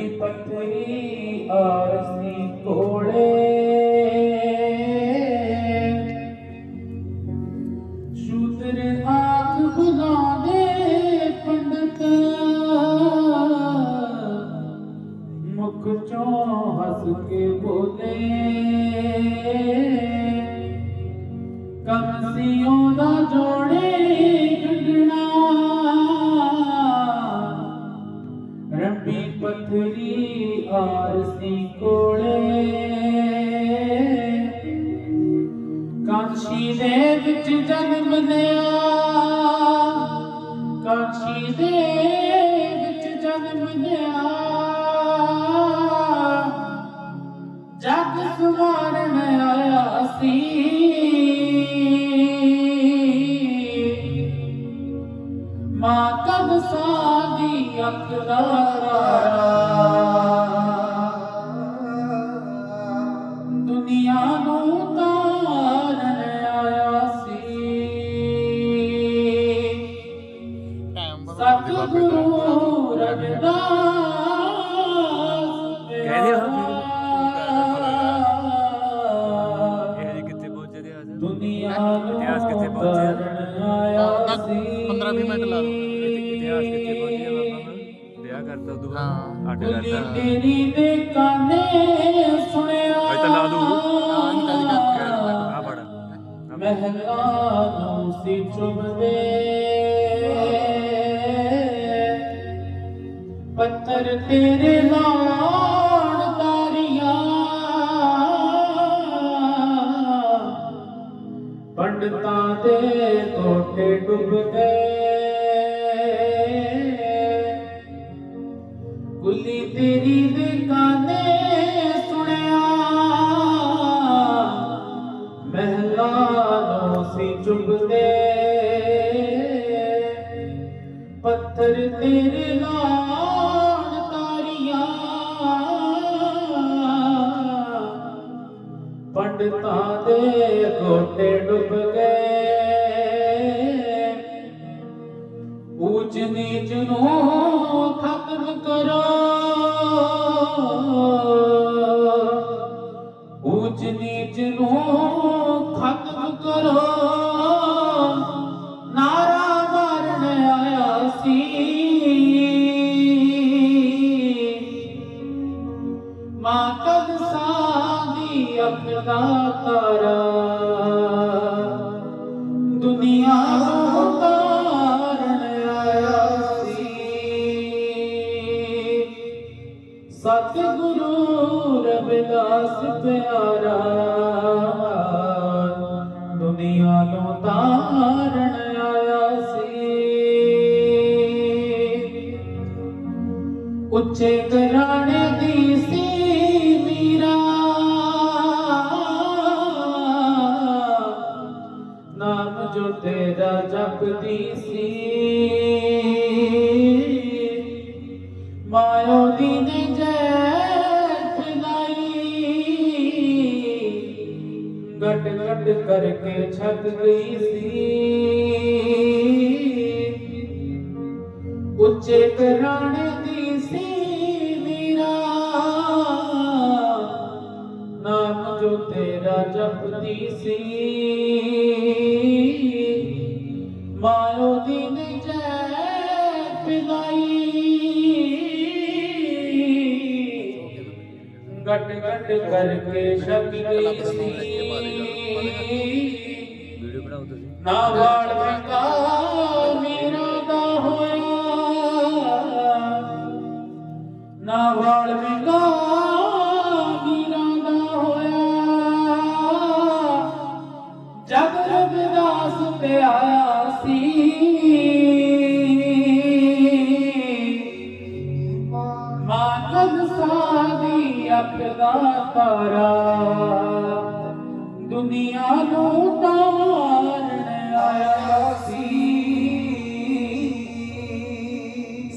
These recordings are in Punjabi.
ਰੰਬੀ ਪੱਥਰੀ ਆਰਸੀ ਕੋਲੇ ਸ਼ੂਦਰ ਆਖ ਬੁਲਾਵੇ ਪੰਡਤ। ਮੁਖ ਚੋਂ ਹੱਸ ਕੇ ਬੋਲੇ। ਕਮਸੀਓਂ ਦਾ ਜੋੜੇ ਕਾਂਸ਼ੀ ਦੇ ਵਿੱਚ ਜਨਮ ਲਿਆ। ਕਾਂਸ਼ੀ ਦੇ ਵਿੱਚ ਜਨਮ ਲਿਆ। ਜਗ ਸਵਾਰਨ ਆਇਆ ਸੀ। ਮਾਂ ਕਦ ਸਾਦੀ ਅੱਖ ਦਾ ਦੁਨੀਆ ਨੂੰ 15 20 ਮਿੰਟ ਲਾ ਦੂੰਗਾ ਇਤਿਹਾਸ ਕਿੱਥੇ ਪਹੁੰਚਿਆ ਬਾਬਾ ਵਿਆਹ ਕਰਤਾ ਉਦੋਂ ਬਾਅਦ ਅੱਡ ਕਰਤਾ। ਤੇਰੀ ਦੇ ਕਾਨੇ ਸੁਣਿਆ ਅੱਜ ਤਾਂ ਲਾ ਦੂੰ ਹਾਂ ਕੱਲ ਕਰ ਆ ਬੜਾ ਮਹਿਲਾ ਨੂੰ ਸੀ ਚੁਬਦੇ ਪੱਤਰ ਤੇਰੇ ਨਾਲ ਪੰਡਤਾਂ ਦੇ ਕੋਟੇ ਡੁੱਬ ਗਏ। ਗੁੱਲੀ ਤੇਰੀ ਦੇ ਕਾਨੇ ਸੁਣਿਆ। ਮਹਿਲਾ ਨੂੰ ਸੀ ਚੁੱਭਦੇ ਪੱਥਰ ਤੇਰੇ ਲਾਣ ਤਾਰੀਆਂ। ਪੰਡਤਾਂ ਦੇ ਕੋਟੇ ਡੁੱਬ ਗਏ। ਊਚ ਨੀਚ ਨੂੰ ਖਤਮ ਕਰੋ। ਊਚ ਨੀਚ ਨੂੰ ਖਤਮ ਕਰੋ। ਨਾਰਾ ਮਾਰਨ ਆਇਆ ਸੀ। ਮਾਂ ਕਦ ਸਾਦੀ ਅੱਖ ਦਾ ਤਾਰਾ। ਦੁਨੀਆ ਨੂੰ ਤਾਰਨ ਆਇਆ ਸੀ। ਸਤਿਗੁਰੂ ਰਵਿਦਾਸ ਪਿਆਰਾ ਦੁਨੀਆ ਨੂੰ ਤਾਰਨ ਆਇਆ ਸੀ। ਉੱਚੇ ਨਾਮ ਤੇਰਾ ਜਪਦੀ ਸੀ। ਮਾਇਓ ਦੀ ਨੇ ਜੈਠ ਗਟ ਗਟ ਕਰਕੇ ਛਕ ਗਈ ਸੀ। ਉੱਚੇ ਘਰਾਣੇ ਦੀ ਸੀ ਮੇਰਾ ਨਾਮ ਜੋ ਤੇਰਾ ਜਪਦੀ ਸੀ। ਮਾਇਓ ਦੀ ਜੈ ਪਿਲਾਈ ਗਟ ਗਟ ਕਰਕੇ ਛਕ ਗਈ ਸੀ ਨਾ ਵਾਲ ਵਿਕਾ ਨੂੰ ਆਇਆ ਸੀ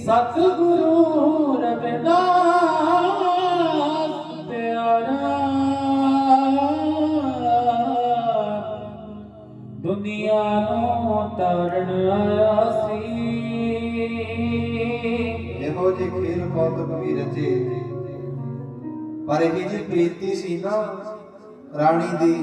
ਸਤਿਗੁਰੂ ਰਵਿਦਾਸ ਪਿਆਰਾ ਦੁਨੀਆ ਨੂੰ ਤਾਰਨ ਆਇਆ ਸੀ ਇਹੋ ਇਹੋ ਜਿਹੇ ਖੇਲ ਕੌਤਕ ਵੀ ਰਚੇ। ਪਰ ਇਹ ਜੀ ਪ੍ਰੀਤੀ ਸੀ ਨਾ, ਰਾਣੀ ਦੀ